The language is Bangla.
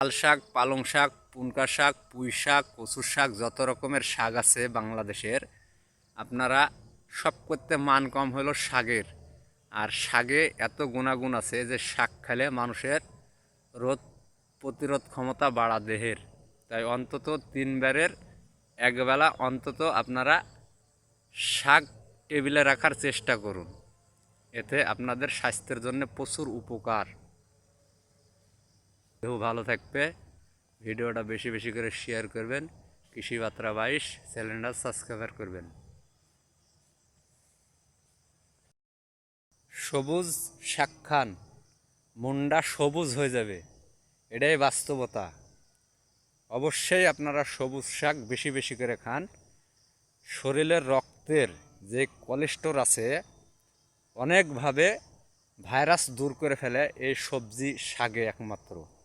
লাল শাক, পালং শাক, পুনকা শাক, পুঁই শাক, কচুর শাক, যত রকমের শাক আছে বাংলাদেশের, আপনারা সব করতে মান কম হলো শাকের। আর শাকে এত গুণাগুণ আছে যে শাক খেলে মানুষের রোদ প্রতিরোধ ক্ষমতা বাড়া দেহের। তাই অন্তত তিনবারের একবেলা অন্তত আপনারা শাক টেবিলে রাখার চেষ্টা করুন। এতে আপনাদের স্বাস্থ্যের জন্য প্রচুর উপকার। দেহ ভালো থাকবে। ভিডিওটা বেশি বেশি করে শেয়ার করবেন। কৃষি বার্তা বাইশ চ্যানেলটা সাবস্ক্রাইব করবেন। সবুজ শাক খান মুন্ডা সবুজ হয়ে যাবে। এটাই বাস্তবতা। অবশ্যই আপনারা সবুজ শাক বেশি বেশি করে খান। শরীরের রক্তের যে কোলেস্টোর আছে, অনেকভাবে ভাইরাস দূর করে ফেলে এই সবজি শাকে একমাত্র। মাত্র